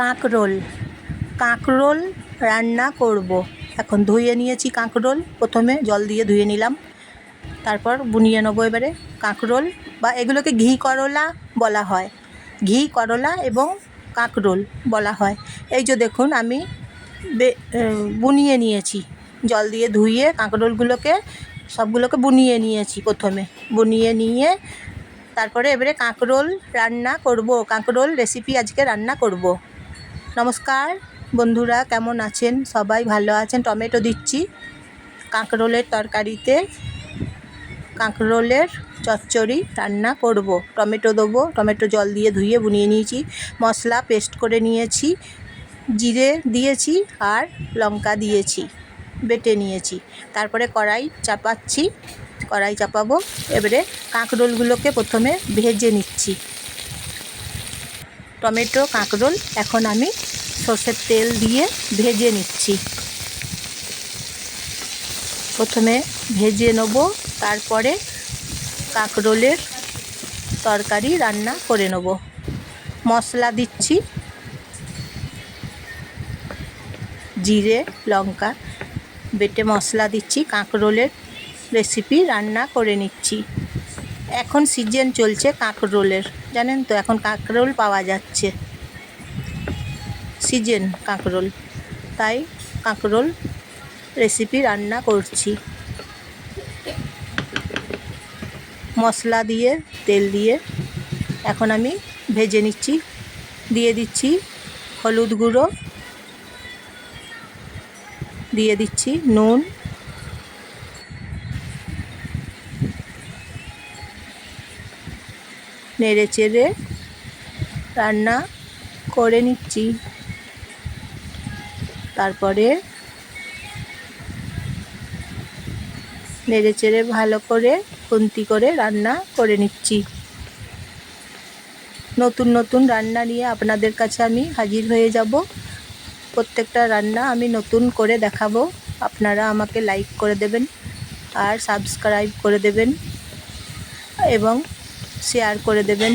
কাঁকরোল। কাঁকরোল রান্না করব। এখন ধুয়ে নিয়েছি কাঁকরোল। প্রথমে জল দিয়ে ধুয়ে নিলাম। তারপর বুনিয়ে নেব এবারে কাঁকরোল বা এগুলোকে ঘি করলা বলা হয়। ঘি, করলা এবং কাঁকরোল বলা হয়। এই যে দেখুন, আমি বুনিয়ে নিয়েছি। জল দিয়ে ধুয়ে কাঁকরোলগুলোকে, সবগুলোকে বুনিয়ে নিয়েছি প্রথমে। বুনিয়ে নিয়ে তারপরে এবারে কাঁকরোল রান্না করব। কাঁকরোল রেসিপি আজকে রান্না করব। নমস্কার, বন্ধুরা কেমন আছেন? সবাই ভালো আছেন? টমেটো দিচ্ছি। কাঁকরোলের তরকারিতে কাঁকরোলের চচ্চড়ি রান্না করব। টমেটো দেবো, টমেটো জল দিয়ে ধুয়ে বুনিয়ে নিয়েছি। মশলা পেস্ট করে নিয়েছি, জিরে দিয়েছি আর লঙ্কা দিয়েছি, বেটে নিয়েছি। তারপরে কড়াই চাপাচ্ছি, কড়াই চাপাবো। এবারে কাঁকরোলগুলোকে প্রথমে ভেজে নিচ্ছি। টমেটো, কাঁকরোল, এখন আমি সর্ষের তেল দিয়ে ভেজে নিচ্ছি। প্রথমে ভেজে নেব, তারপরে কাঁকরোলের তরকারি রান্না করে নেব। মশলা দিচ্ছি, জিরে, লঙ্কা, বেটে মশলা দিচ্ছি, কাঁকরোলের রেসিপি রান্না করে নিচ্ছি। এখন সিজন চলছে কাঁকরোলের। জানেন তো, এখন কাঁকরোল পাওয়া যাচ্ছে। সিজন কাঁকরোল। তাই কাঁকরোল রেসিপি রান্না করছি। মশলা দিয়ে, তেল দিয়ে এখন আমি ভেজে নিচ্ছি। দিয়ে দিচ্ছি হলুদ গুঁড়ো। দিয়ে দিচ্ছি নুন। নেড়ে চেড়ে রান্না করে নিচ্ছি। তারপরে নেড়ে চেড়ে ভালো করে খুন্তি করে রান্না করে নিচ্ছি। নতুন নতুন রান্না নিয়ে আপনাদের কাছে আমি হাজির হয়ে যাব। প্রত্যেকটা রান্না আমি নতুন করে দেখাবো। আপনারা আমাকে লাইক করে দেবেন আর সাবস্ক্রাইব করে দেবেন। এবং শেয়ার করে দেবেন।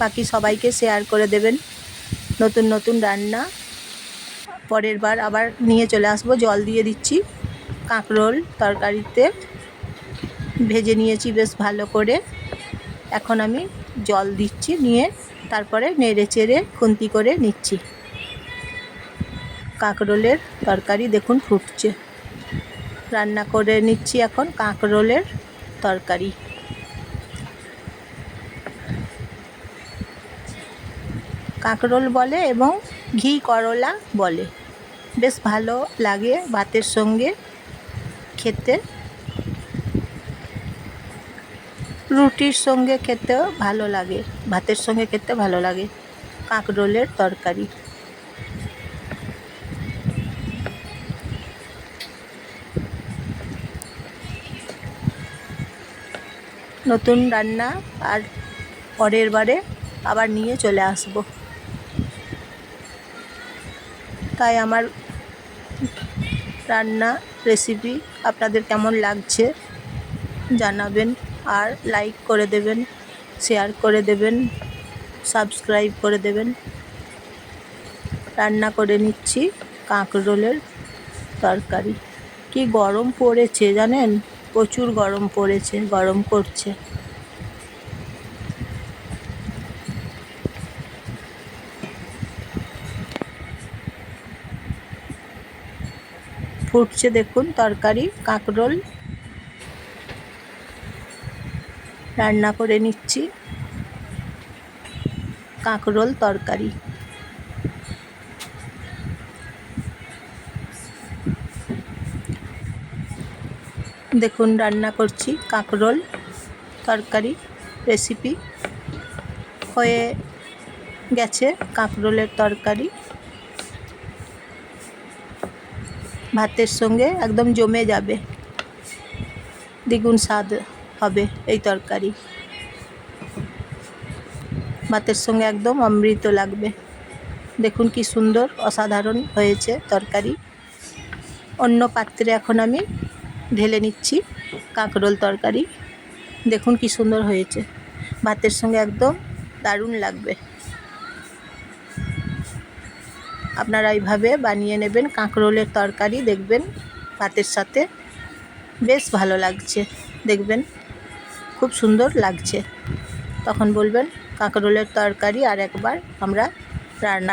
বাকি সবাইকে শেয়ার করে দেবেন। নতুন নতুন রান্না। পরের বার আবার নিয়ে চলে আসব। জল দিয়ে দিচ্ছি কাঁকরোল তরকারিতে। ভেজে নিয়েছি বেশ ভালো করে। এখন আমি জল দিচ্ছি নিয়ে তারপরে নেড়ে চেড়ে খুন্তি করে নিচ্ছি। কাঁকরোলের তরকারি দেখুন ফুটছে। রান্না করে নিচ্ছি এখন কাঁকরোলের তরকারি। কাঁকরোল বলে এবং ঘি করলা বলে। বেশ ভালো লাগে ভাতের সঙ্গে খেতে। রুটির সঙ্গে খেতেও ভালো লাগে, ভাতের সঙ্গে খেতে ভালো লাগে কাঁকরোলের তরকারি। নতুন রান্না আর পরের বারে আবার নিয়ে চলে আসব। তাই আমার রান্না রেসিপি আপনাদের কেমন লাগছে জানাবেন আর লাইক করে দেবেন শেয়ার করে দেবেন সাবস্ক্রাইব করে দেবেন। রান্না করে নিচ্ছি কাঁকরোলের তরকারি। কি গরম পড়েছে জানেন? প্রচুর গরম পড়েছে, গরম করছে। ফুটছে দেখুন, তরকারি, কাঁকরোল। রান্না করে নিচ্ছি। কাঁকরোল তরকারি। দেখুন, রান্না করছি কাঁকরোল তরকারি রেসিপি হয়ে গেছে কাঁকরোলের তরকারি। ভাতের সঙ্গে একদম জমে যাবে। দ্বিগুণ স্বাদ হবে এই তরকারি। ভাতের সঙ্গে একদম অমৃত লাগবে। দেখুন কি সুন্দর, অসাধারণ হয়েছে তরকারি। অন্য পাত্রে এখন আমি ঢেলে নিচ্ছি কাঁকরোল তরকারি। দেখুন কি সুন্দর হয়েছে। ভাতের সঙ্গে একদম দারুণ লাগবে। আপনারা এইভাবে বানিয়ে নেবেন, কাঁকরোলের তরকারি দেখবেন, ভাতের সাথে। বেশ ভালো লাগছে, দেখবেন। খুব সুন্দর লাগছে। তখন বলবেন, কাঁকরোলের তরকারি আর একবার আমরা রান্না